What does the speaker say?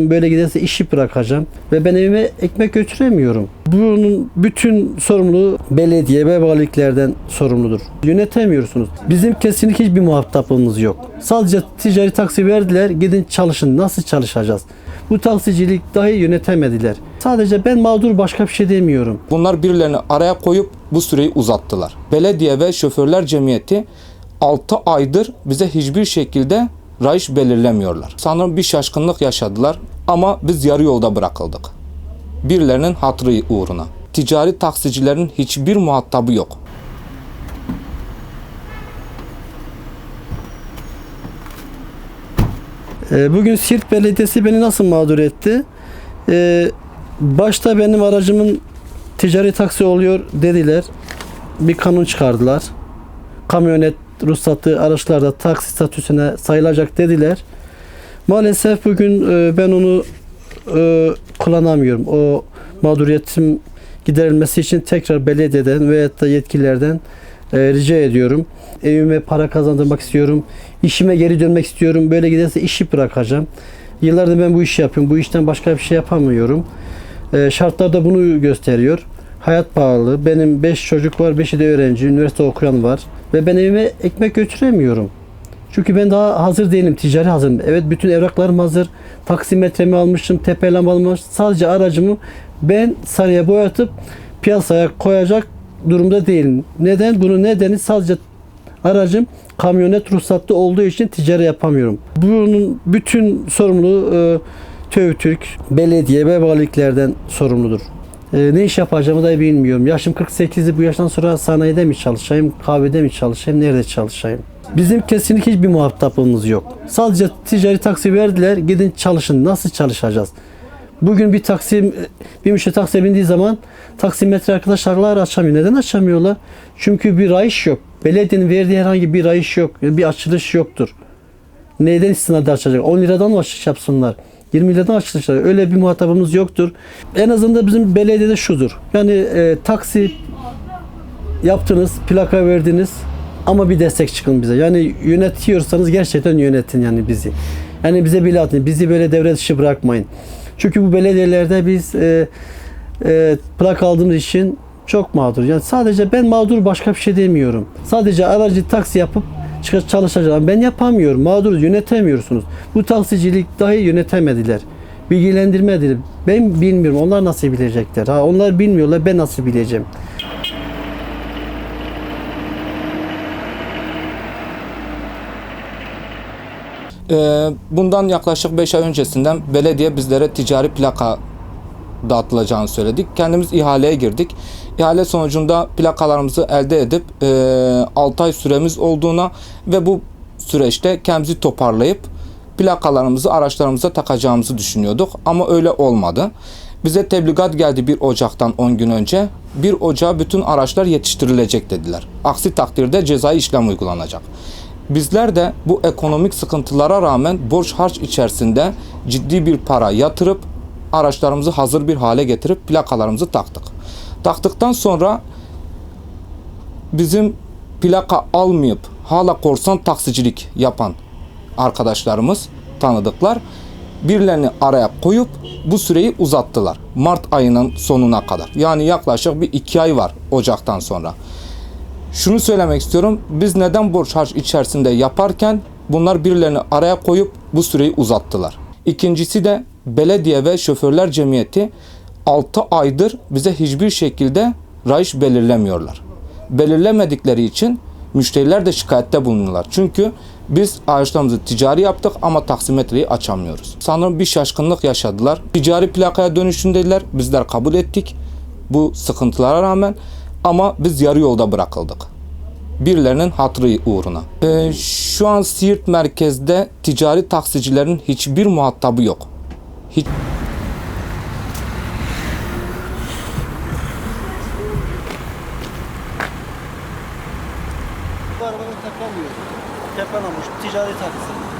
Böyle giderse işi bırakacağım ve ben evime ekmek götüremiyorum. Bunun bütün sorumluluğu belediye ve valiliklerden sorumludur. Yönetemiyorsunuz. Bizim kesinlikle hiçbir muhatapımız yok. Sadece ticari taksi verdiler, gidin çalışın. Nasıl çalışacağız? Bu taksicilik dahi yönetemediler. Sadece ben mağdur başka bir şey demiyorum. Bunlar birilerini araya koyup bu süreyi uzattılar. Belediye ve şoförler cemiyeti 6 aydır bize hiçbir şekilde rayış belirlemiyorlar. Sanırım bir şaşkınlık yaşadılar ama biz yarı yolda bırakıldık. Birilerinin hatırı uğruna. Ticari taksicilerin hiçbir muhatabı yok. Ee, Bugün Siirt Belediyesi beni nasıl mağdur etti? Ee, Başta benim aracımın ticari taksi oluyor dediler. Bir kanun çıkardılar. Kamyonet ruhsatı araçlarda taksi statüsüne sayılacak dediler. Maalesef bugün e, ben onu e, kullanamıyorum. O mağduriyetim giderilmesi için tekrar belediyeden veyahut da yetkililerden e, rica ediyorum. Evime para kazandırmak istiyorum. İşime geri dönmek istiyorum. Böyle giderse işi bırakacağım. Yıllardır ben bu işi yapıyorum. Bu işten başka bir şey yapamıyorum. Şartlar da bunu gösteriyor. Hayat pahalı. Benim 5 çocuk var. 5'i de öğrenci. Üniversite okuyan var. Ve ben evime ekmek götüremiyorum. Çünkü ben daha hazır değilim. Ticari hazırım. Evet bütün evraklarım hazır. Taksimetremi almışım. Tepelem almışım. Sadece aracımı ben sarıya boyatıp piyasaya koyacak durumda değilim. Neden? Bunun nedeni sadece aracım kamyonet ruhsatlı olduğu için ticari yapamıyorum. Bunun bütün sorumluluğu e, TÜVTÜRK, belediye ve valiliklerden sorumludur. E, ne iş yapacağımı da bilmiyorum. Yaşım 48'i bu yaştan sonra sanayide mi çalışayım, kahvede mi çalışayım, nerede çalışayım? Bizim kesinlikle hiçbir muhatapımız yok. Sadece ticari taksi verdiler, gidin çalışın. Nasıl çalışacağız? Bugün bir taksi, bir müşteri taksiye bindiği zaman taksimetre arkadaşlar açamıyor. Neden açamıyorlar? Çünkü bir rayış yok. Belediyenin verdiği herhangi bir rayış yok. Bir açılış yoktur. Neyden istinaden açacak? 10 liradan mı açılış yapsınlar? 20 liradan açılışlar. Öyle bir muhatabımız yoktur. En azından bizim belediyede şudur. Yani e, taksi yaptınız, plaka verdiniz ama bir destek çıkın bize. Yani yönetiyorsanız gerçekten yönetin yani bizi. Yani bize bile atın. Bizi böyle devre dışı bırakmayın. Çünkü bu belediyelerde biz e, e, plak aldığımız için çok mağdur. Yani sadece ben mağdur başka bir şey demiyorum. Sadece aracı taksi yapıp çalışacağım. Ben yapamıyorum. Mağduruz. Yönetemiyorsunuz. Bu taksicilik dahi yönetemediler. Bilgilendirmediler. Ben bilmiyorum. Onlar nasıl bilecekler? Ha, onlar bilmiyorlar. Ben nasıl bileceğim? Ee, bundan yaklaşık 5 ay öncesinden belediye bizlere ticari plaka dağıtılacağını söyledik. Kendimiz ihaleye girdik. İhale sonucunda plakalarımızı elde edip e, 6 ay süremiz olduğuna ve bu süreçte kendimizi toparlayıp plakalarımızı araçlarımıza takacağımızı düşünüyorduk. Ama öyle olmadı. Bize tebligat geldi 1 Ocak'tan 10 gün önce. 1 Ocak'a bütün araçlar yetiştirilecek dediler. Aksi takdirde cezai işlem uygulanacak. Bizler de bu ekonomik sıkıntılara rağmen borç harç içerisinde ciddi bir para yatırıp araçlarımızı hazır bir hale getirip plakalarımızı taktık. Taktıktan sonra bizim plaka almayıp hala korsan taksicilik yapan arkadaşlarımız, tanıdıklar birilerini araya koyup bu süreyi uzattılar. Mart ayının sonuna kadar. Yani yaklaşık bir iki ay var Ocak'tan sonra. Şunu söylemek istiyorum. Biz neden borç harç içerisinde yaparken bunlar birilerini araya koyup bu süreyi uzattılar. İkincisi de belediye ve şoförler cemiyeti 6 aydır bize hiçbir şekilde rayış belirlemiyorlar. Belirlemedikleri için müşteriler de şikayette bulunuyorlar. Çünkü biz araçlarımızı ticari yaptık ama taksimetreyi açamıyoruz. Sanırım bir şaşkınlık yaşadılar. Ticari plakaya dönüşün dediler. Bizler kabul ettik bu sıkıntılara rağmen ama biz yarı yolda bırakıldık. Birilerinin hatırı uğruna. Ee, şu an Siirt merkezde ticari taksicilerin hiçbir muhatabı yok. Hiç Bu arabanın takamıyor. Tepelamış ticari taksi.